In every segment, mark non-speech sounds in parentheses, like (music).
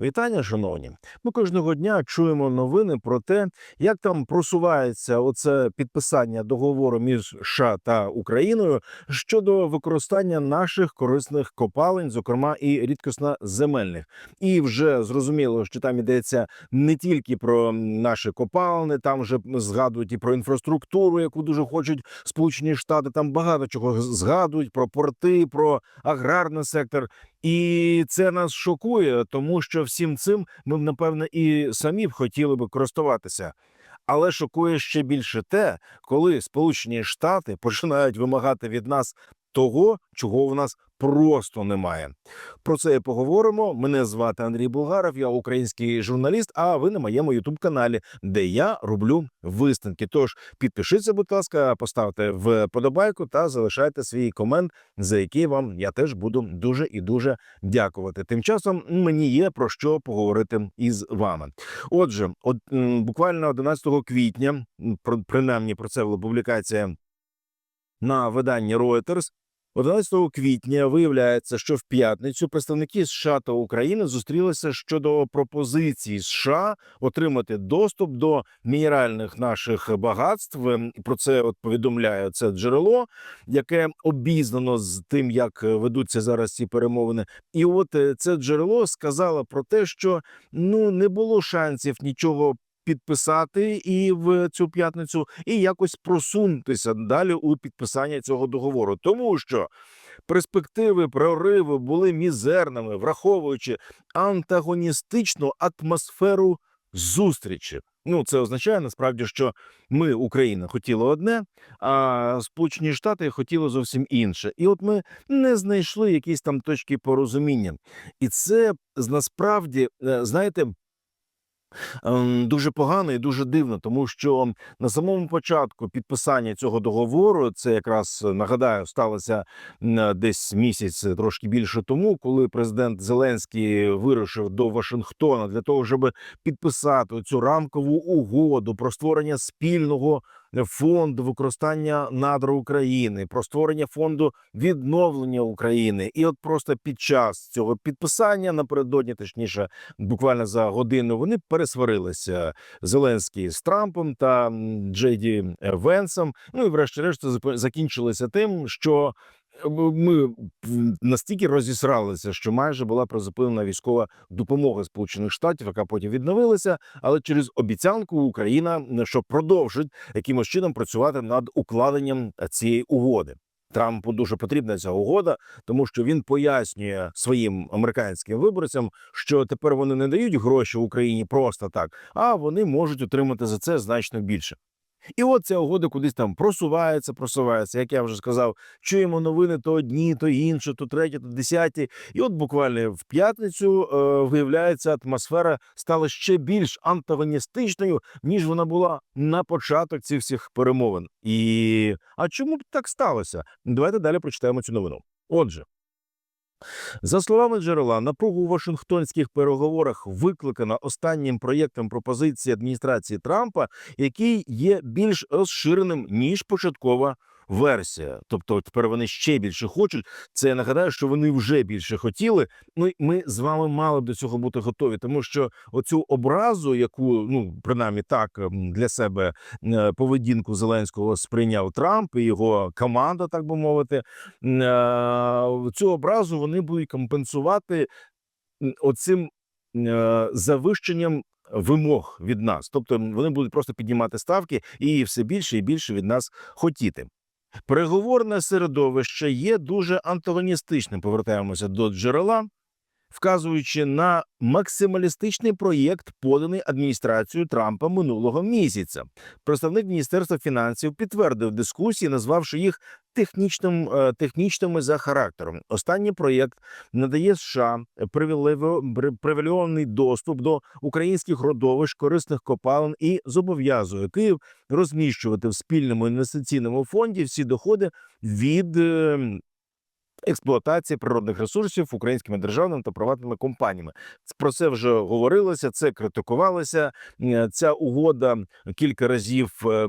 Вітання, шановні. Ми кожного дня чуємо новини про те, як там просувається оце підписання договору між США та Україною щодо використання наших корисних копалень, зокрема і рідкісноземельних. І вже зрозуміло, що там йдеться не тільки про наші копалини, там вже згадують і про інфраструктуру, яку дуже хочуть Сполучені Штати. Там багато чого згадують про порти, про аграрний сектор. І це нас шокує, тому що всім цим ми б напевне і самі б хотіли би користуватися. Але шокує ще більше те, коли Сполучені Штати починають вимагати від нас того, чого в нас просто немає. Про це і поговоримо. Мене звати Андрій Булгаров, я український журналіст. А ви на моєму ютуб каналі, де я роблю висновки. Тож підпишіться, будь ласка, поставте вподобайку та залишайте свій комент, за який вам я теж буду дуже і дуже дякувати. Тим часом мені є про що поговорити із вами. Отже, от буквально 11 квітня, принаймні про це була публікація на виданні Reuters, 11 квітня виявляється, що в п'ятницю представники США та України зустрілися щодо пропозиції США отримати доступ до мінеральних наших багатств. Ем, Про це от повідомляє це джерело, яке обізнано з тим, як е, ведуться зараз ці перемовини. І от е, це джерело сказало про те, що ну не було шансів нічого підписати і в цю п'ятницю, і якось просунутися далі у підписання цього договору, тому що перспективи прориви були мізерними, враховуючи антагоністичну атмосферу зустрічі. Ну, це означає насправді, що ми, Україна, хотіли одне, а Сполучені Штати хотіли зовсім інше. І от ми не знайшли якісь там точки порозуміння. І це насправді, е, знаєте, дуже погано і дуже дивно, тому що на самому початку підписання цього договору, це якраз нагадаю, сталося десь місяць е, трошки більше тому, коли президент Зеленський вирушив до Вашингтона для того, щоб підписати цю рамкову угоду про створення спільного фонду використання надр України, про створення фонду відновлення України. І от просто під час цього підписання напередодні, точніше, буквально за годину, вони пересварилися Зеленський з Трампом та Джейді Венсом. Ну і врешті-решт закінчилося тим, що е, ми настільки розісралися, що майже була призупинена військова допомога Сполучених Штатів, яка потім відновилася, але через обіцянку Україна що продовжить якимось чином працювати над укладенням цієї угоди. Трампу дуже потрібна ця угода, тому що він пояснює своїм американським виборцям, що тепер вони не дають гроші Україні просто так, а вони можуть отримати за це значно більше. І от ця угода кудись там просувається, просувається. Як я вже сказав, чуємо новини то одні, то інші, то треті, то десяті. І от буквально в п'ятницю е, виявляється, атмосфера стала ще більш антагоністичною, ніж вона була на початок цих всіх перемовин. І а чому б так сталося? Давайте далі прочитаємо цю новину. Отже. За словами джерела, напругу у Вашингтонських переговорах викликана останнім проєктом пропозиції адміністрації Трампа, який є більш розширеним ніж початкова версія. Тобто тепер вони ще більше хочуть. Це я нагадаю, що вони вже більше хотіли. Ну і ми з вами мали б до цього бути готові, тому що оцю образу, яку ну принаймні так ем, для себе е, поведінку Зеленського сприйняв Трамп і його команда, так би мовити, е, цю образу вони будуть компенсувати оцим е, завищенням вимог від нас. Тобто вони будуть просто піднімати ставки і все більше і більше від нас хотіти. Переговорне середовище є дуже антагоністичним. Повертаємося до джерела, вказуючи на максималістичний проєкт, поданий адміністрацією Трампа минулого місяця. Представник міністерства фінансів підтвердив дискусії, назвавши їх технічним е, технічними за характером. Останній проєкт надає США привілейований доступ до українських родовищ корисних копалин і зобов'язує Київ розміщувати в спільному інвестиційному фонді всі доходи від. Експлуатації природних ресурсів українськими державними та приватними компаніями. Про це вже говорилося, це критикувалося. Е, Ця угода кілька разів е, е,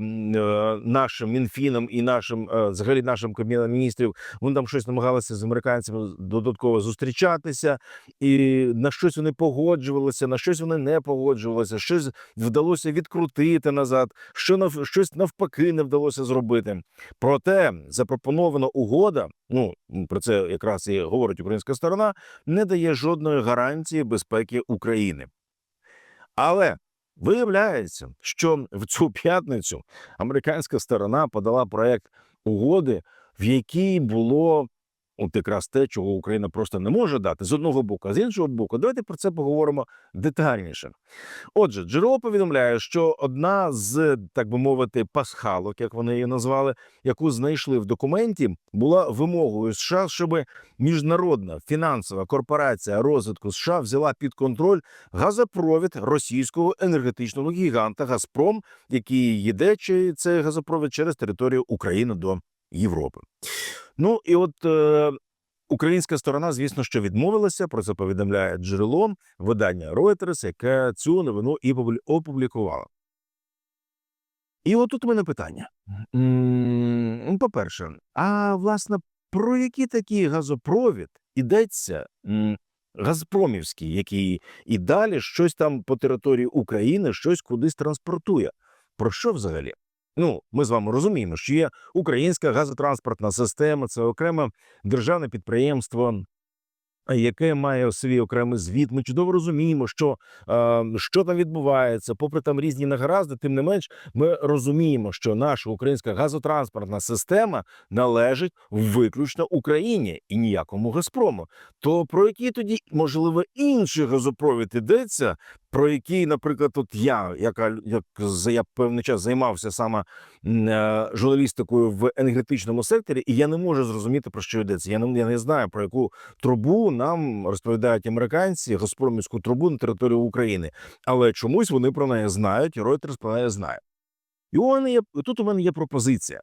нашим мінфіном і нашим взагалі нашим кабінетом міністрів. Вони там щось намагалися з американцями додатково зустрічатися, і на щось вони погоджувалися, на щось вони не погоджувалися. Щось вдалося відкрутити назад, що нав щось навпаки не вдалося зробити. Проте запропонована угода, ну про це якраз і говорить українська сторона, не дає жодної гарантії безпеки України. Але виявляється, що в цю п'ятницю американська сторона подала проект угоди, в якій було от якраз те, чого Україна просто не може дати з одного боку, а з іншого боку, давайте про це поговоримо детальніше. Отже, джерело повідомляє, що одна з так би мовити пасхалок, як вони її назвали, яку знайшли в документі, була вимогою США, щоб міжнародна фінансова корпорація розвитку США взяла під контроль газопровід російського енергетичного гіганта Газпром, який їде чи цей газопровід через територію України до Європи. Ну і от е, українська сторона, звісно, що відмовилася. Про це повідомляє джерело видання Reuters, яке цю новину і публі- опублікувало. І от тут у мене питання. По-перше, а власне, про який такий газопровід ідеться Газпромівський, який і далі щось там по території України, щось кудись транспортує. Про що взагалі? Ну, ми з вами розуміємо, що є українська газотранспортна система, це окреме державне підприємство, яке має свій окремий звіт. Ми чудово розуміємо, що, що там відбувається, попри там різні негаразди, тим не менш, ми розуміємо, що наша українська газотранспортна система належить виключно Україні і ніякому Газпрому. То про який тоді можливо інший газопровід ідеться, про який, наприклад, от я, яка як я певний час займався саме е, журналістикою в енергетичному секторі, і я не можу зрозуміти про що йдеться. Я не я не знаю про яку трубу нам розповідають американці, Газпромівську трубу на територію України, але чомусь вони про неї знають, Reuters про неї знає. І є тут. У мене є пропозиція.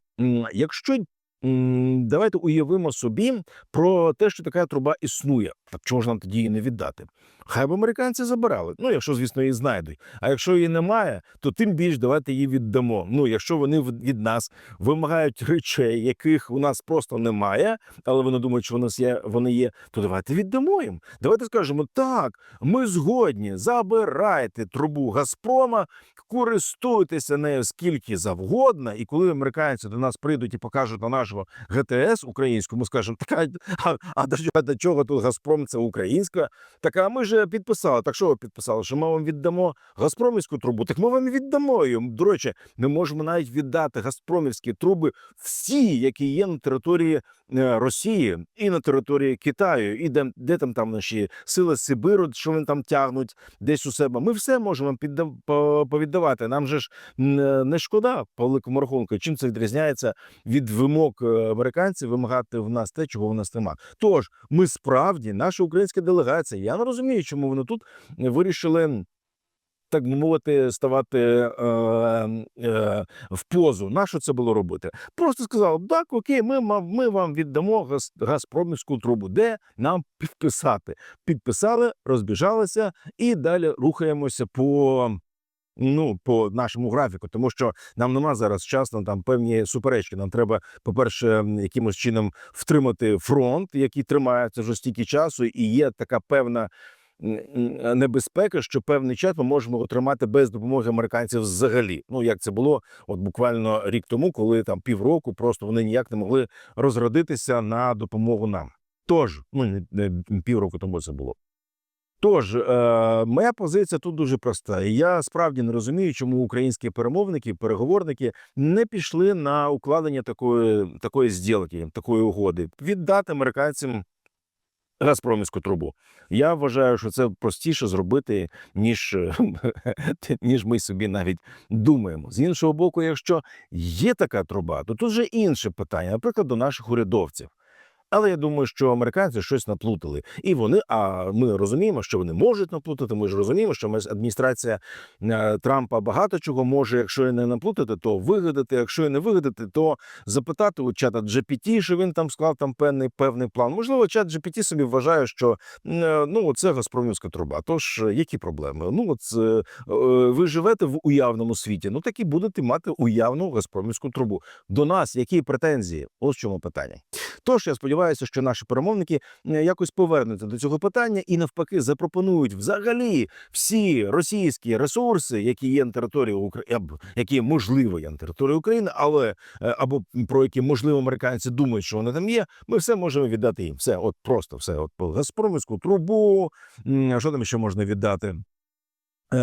Якщо давайте уявимо собі про те, що така труба існує, так чому ж нам тоді її не віддати? Хай б американці забирали. Ну, якщо, звісно, її знайдуть. А якщо її немає, то тим більш давайте її віддамо. Ну, якщо вони від нас вимагають речей, яких у нас просто немає, але вони думають, що у нас є, вони є, то давайте віддамо їм. Давайте скажемо так, ми згодні, забирайте трубу Газпрома, користуйтеся нею скільки завгодно. І коли американці до нас прийдуть і покажуть на нашого ГТС українську, ми скажемо, така а, а до, до чого тут Газпром? Це українська. Так, а ми ж підписали. Так що ви підписали? Що ми вам віддамо Газпромівську трубу? Так ми вам віддамо її. До речі, ми можемо навіть віддати Газпромівські труби всі, які є на території е, Росії і на території Китаю, і де, де там там наші сили Сибиру, що вони там тягнуть десь у себе. Ми все можемо підда- повіддавати. Нам же ж е, не шкода по великому рахунку. Чим це відрізняється від вимог е, американців вимагати в нас те, чого в нас нема. Тож ми справді, наша українська делегація. Я не розумію, чому вони тут вирішили. Так би мовити, ставати е, е, в позу. На що це було робити? Просто сказав: так, окей, ми, ми вам віддамо газ, газпромівську трубу, де нам підписати. Підписали, розбіжалися і далі рухаємося по. Ну, по нашому графіку, тому що нам нема зараз часу там певні суперечки. Нам треба, по-перше, якимось чином втримати фронт, який тримається вже стільки часу, і є така певна небезпека, що певний час ми можемо отримати без допомоги американців взагалі. Ну як це було от буквально рік тому, коли там півроку просто вони ніяк не могли розродитися на допомогу нам. Тож, ну не півроку тому це було. Тож, е, моя позиція тут дуже проста. І Я справді не розумію, чому українські перемовники, переговорники не пішли на укладення такої, такої зділки, такої угоди, віддати американцям Газпромівську трубу. Я вважаю, що це простіше зробити, ніж, (laughs) ніж ми собі навіть думаємо. З іншого боку, якщо є така труба, то тут вже інше питання, наприклад, до наших урядовців. Але я думаю, що американці щось наплутали, і вони. А ми розуміємо, що вони можуть наплутати. Ми ж розуміємо, що адміністрація е, Трампа багато чого може, якщо і не наплутати, то вигадати. Якщо і не вигадати, то запитати у чата GPT, що він там склав там певний певний план. Можливо, чат GPT собі вважає, що е, ну це Газпромівська труба. Тож е, які проблеми? Ну от ви живете в уявному світі. Ну так і будете мати уявну Газпромівську трубу. До нас які претензії? Ось чому питання. Тож я сподіваюся, що наші перемовники якось повернуться до цього питання і навпаки запропонують взагалі всі російські ресурси, які є на території України, які можливо є на території України, але е, або про які можливо американці думають, що вони там є. Ми все можемо віддати їм. Все, от просто все. От Газпромівську трубу. Що там ще можна віддати? Е,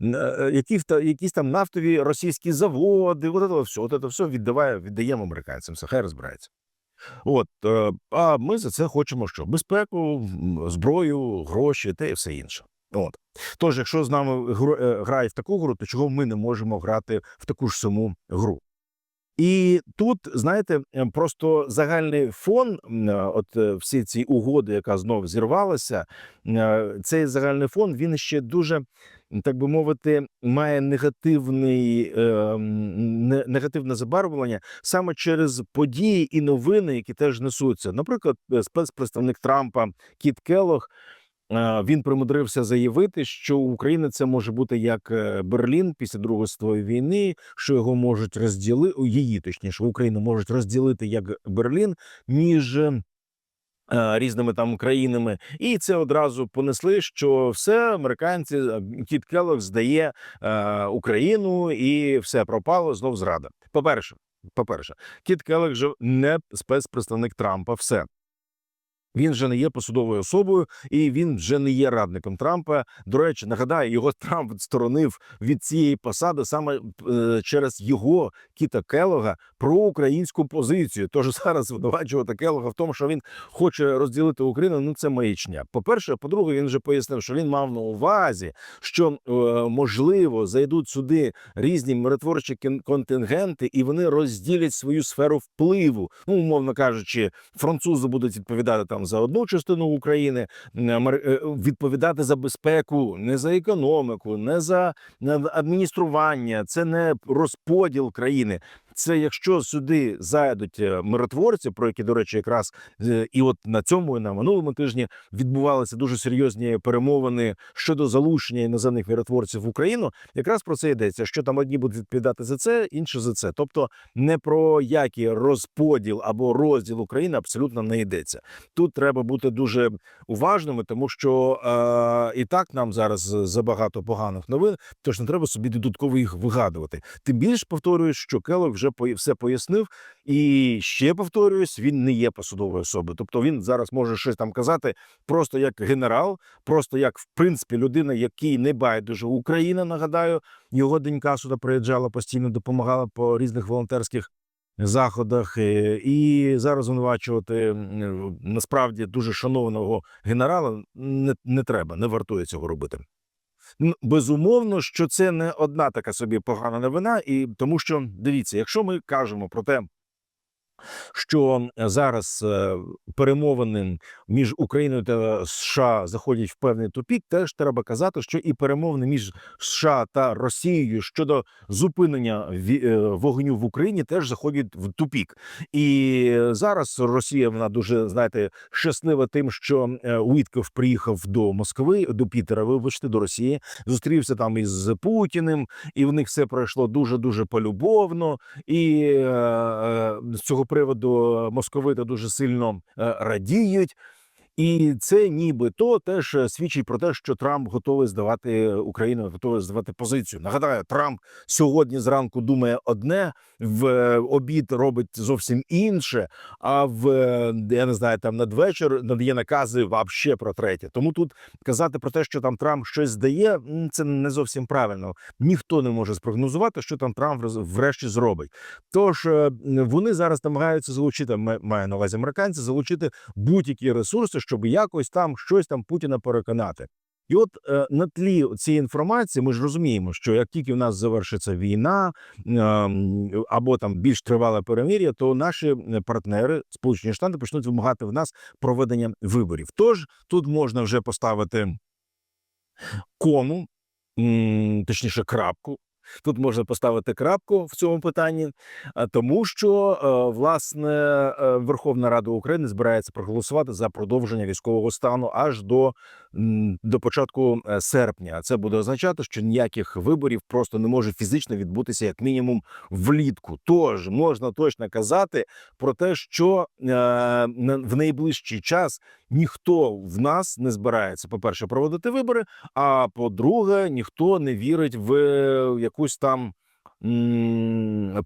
е, які, якісь там нафтові російські заводи, от це все, от це все віддаває, віддаємо американцям. Все, хай розбирається. От, е, а ми за це хочемо що? Безпеку, зброю, гроші та і все інше. От. Тож, якщо з нами е, грає в таку гру, то чого ми не можемо грати в таку ж саму гру? І тут, знаєте, е, просто загальний фон, е, от е, всі ці угоди, яка знов зірвалася, цей загальний фон він ще дуже, так би мовити, має негативний, не- негативне забарвлення саме через події і новини, які теж несуться. Наприклад, спецпредставник Трампа Кіт Келлог, е, він примудрився заявити, що Україна це може бути як е, Берлін після Другої світової війни, що його можуть розділити її, точніше, Україну можуть розділити як Берлін між. е, е, Різними там країнами, і це одразу понесли, що все американці е, Кіт Келлог здає е, Україну, і все пропало знов зрада. По перше, по перше, Кіт Келлог же не спецпредставник Трампа. Все він вже не є посудовою особою, і він вже не є радником Трампа. До речі, нагадаю, його (laughs) Трамп відсторонив від цієї посади саме е, через його Кіта Келога про українську позицію. Тож зараз звинувачувати Келога в тому, що він хоче розділити Україну. Ну це маячня. По перше, по-друге, він вже пояснив, що він мав на увазі, що е, можливо зайдуть сюди різні миротворчі контингенти, і вони розділять свою сферу впливу. Ну, умовно кажучи, французи будуть відповідати там за одну частину України, е, відповідати за безпеку, не за економіку, не за не адміністрування. Це не розподіл країни. Це якщо сюди зайдуть е, миротворці, про які, до речі, якраз е, і от на цьому і на минулому тижні відбувалися дуже серйозні перемовини щодо залучення іноземних миротворців в Україну. Якраз про це йдеться. Що там одні будуть відповідати за це, інші за це. Тобто не про який розподіл або розділ України абсолютно не йдеться. Тут треба бути дуже уважними, тому що е, і так нам зараз забагато поганих новин, тож не треба собі додатково їх вигадувати. Тим більш повторюю, що Келлог вже по- все пояснив, і ще повторююсь, він не є посудовою особою. Тобто він зараз може щось там казати просто як генерал, просто як в принципі людина, якій не байдуже Україна. Нагадаю, його донька сюди приїжджала постійно, допомагала по різних волонтерських. Заходах е, і зараз звинувачувати насправді дуже шанованого генерала не, не треба, не вартує цього робити. Безумовно, що це не одна така собі погана новина, і тому що дивіться, якщо ми кажемо про те, що зараз е, перемовини між Україною та США заходять в певний тупік, теж треба казати, що і перемовини між США та Росією щодо зупинення е, вогню в Україні теж заходять в тупік. І зараз Росія вона дуже знаєте щаслива тим, що е, Уітков приїхав до Москви, до Пітера, вибачте, до Росії, зустрівся там із Путіним, і в них все пройшло дуже дуже полюбовно. І е, е, з цього приводу московити дуже сильно е, радіють. І це нібито теж е, свідчить про те, що Трамп готовий здавати Україну, готовий здавати позицію. Нагадаю, Трамп сьогодні зранку думає одне, в е, обід робить зовсім інше. А в е, я не знаю, там надвечір надає накази вообще про третє. Тому тут казати про те, що там Трамп щось здає, це не зовсім правильно. Ніхто не може спрогнозувати, що там Трамп врешті зробить. Тож е, вони зараз намагаються залучити, ма- маю на увазі американці, залучити будь-які ресурси, щоб якось там щось там Путіна переконати. І от е, на тлі цієї інформації ми ж розуміємо, що як тільки в нас завершиться війна ем, або там більш тривале перемир'я, то наші е, партнери, Сполучені Штати, почнуть вимагати в нас проведення виборів. Тож тут можна вже поставити кому, точніше, крапку. Тут можна поставити крапку в цьому питанні, тому що е, власне е, Верховна Рада України збирається проголосувати за продовження військового стану аж до, до початку е, серпня. Це буде означати, що ніяких виборів просто не може фізично відбутися як мінімум влітку. Тож можна точно казати про те, що в найближчий час ніхто в нас не збирається, по перше, проводити вибори. А по-друге, ніхто не вірить в е, якусь там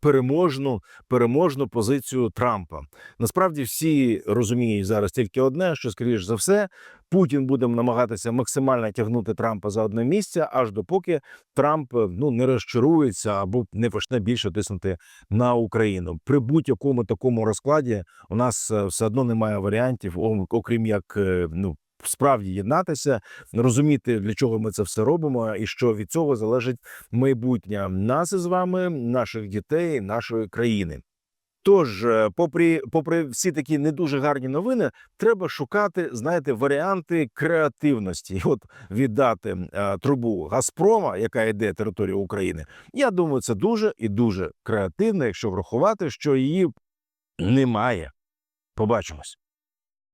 переможну переможну позицію Трампа. Насправді всі розуміють зараз тільки одне: що скоріш за все, Путін буде намагатися максимально тягнути Трампа за одне місце, аж допоки Трамп е, ну не розчарується або не почне більше тиснути на Україну. При будь-якому такому розкладі у нас е, все одно немає варіантів, окрім як е, ну. Справді єднатися, розуміти, для чого ми це все робимо, і що від цього залежить майбутнє нас із вами, наших дітей, нашої країни. Тож, е, попри, попри всі такі не дуже гарні новини, треба шукати, знаєте, варіанти креативності. От віддати е, трубу Газпрома, яка йде територію України. Я думаю, це дуже і дуже креативно, якщо врахувати, що її немає. Побачимось.